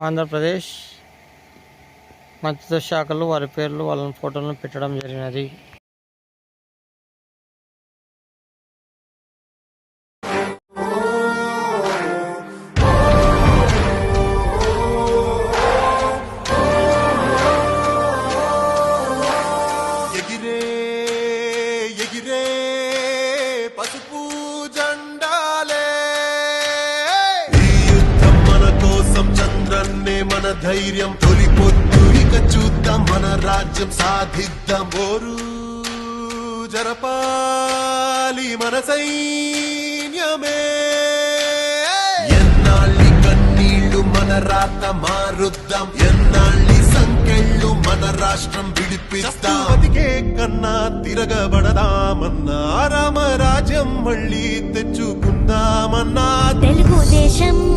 ఆంధ్రప్రదేశ్ మంత్రిత్వ శాఖలు వారి పేర్లు వాళ్ళ ఫోటోలను పెట్టడం జరిగినది. ధైర్యం తొలి పొద్దు ఇక చూద్దాం మన రాజ్యం సాధిద్దాం. ఓరు జరపాలి మన సైన్యమే. ఎన్నాళ్ళి కన్నీళ్ళు మన రాత మారుద్దాం. ఎన్నాళ్ళి సంకెళ్ళు మన రాష్ట్రం విడిపిస్తాం బతికే కన్నా తిరగబడదామన్నా రామరాజ్యం మళ్ళీ తెచ్చుకుందామన్నా. తెలుగుదేశం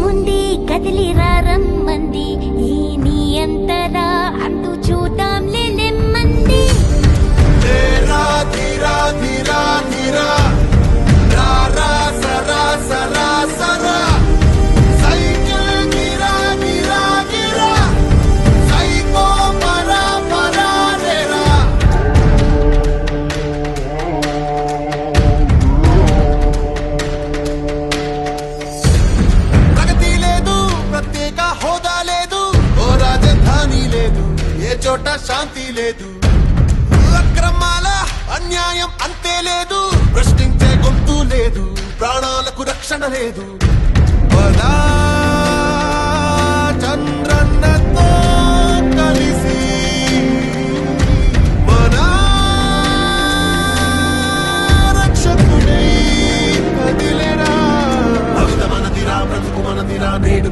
శాంతి లేదు. అక్రమాల అన్యాయం అంతే లేదు. ప్రశ్నించే గొంతు లేదు. ప్రాణాలకు రక్షణ లేదు. పదా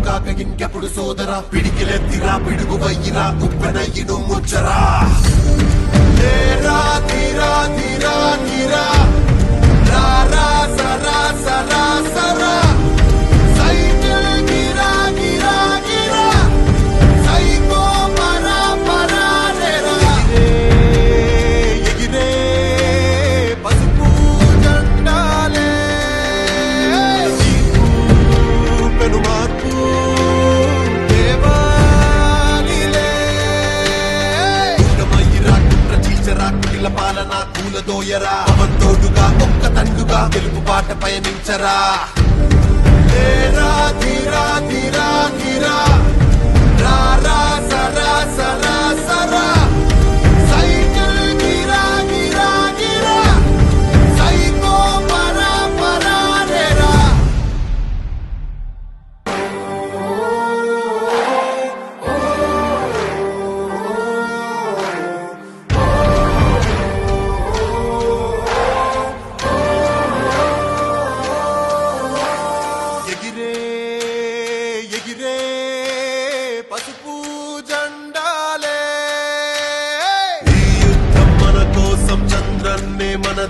కాక ఇంకెప్పుడు సోదరా? పిడికిలెత్తిరా పిడుగు వయ్యిరా ఉప్పెనయ్యిను ముచ్చరా. తేరా కుట్ర చీచరా కుటిల పాలన కూలదోయరా. తోడుగా ఒక్క తండుగా తెలుగు పాట పయనించరా. తేరా ధీరా ధీరా ధీరా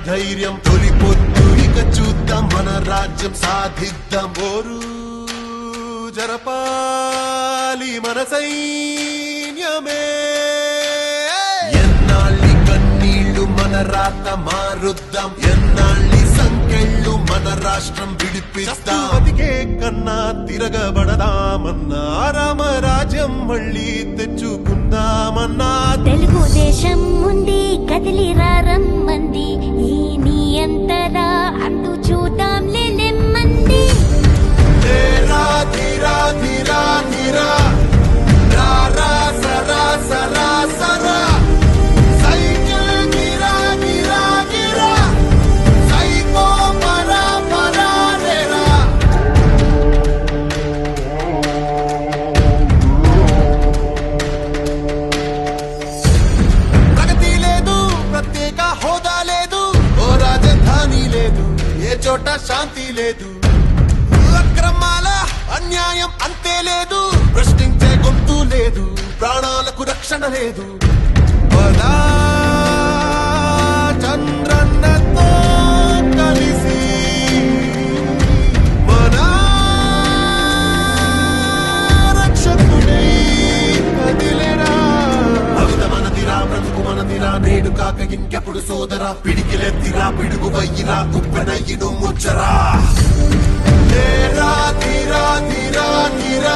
ధైర్యం తొలి పొద్దు ఇక చూద్దాం మన రాజ్యం సాధిద్దాం. ఓరు జరపాలి మన సైన్యమే. ఎన్నాళ్ళి కన్నీళ్ళు మన రాత మారుద్దాం. ఎన్నాళ్ళి సంకెళ్ళు మన రాష్ట్రం విడిపిస్తాం బతికే కన్నా తిరగబడదామన్నా రామరాజ్యం మళ్ళీ తెచ్చుకుందామన్నా. తెలుగుదేశం ఉంది కదిలి రమ్మంది చోట శాంతి లేదు. అక్రమాల అన్యాయం అంతే లేదు. ప్రశ్నించే గొంతు లేదు. ప్రాణాలకు రక్షణ లేదు. పదా బ్రతుకు నేడు కాక ఇంకెప్పుడు సోదరా? పిడికిలెత్తిరా పిడుగు వయ్యిరా ఉప్పెనయ్యిను ముచ్చరా తేరా తీరా తీరా తీరా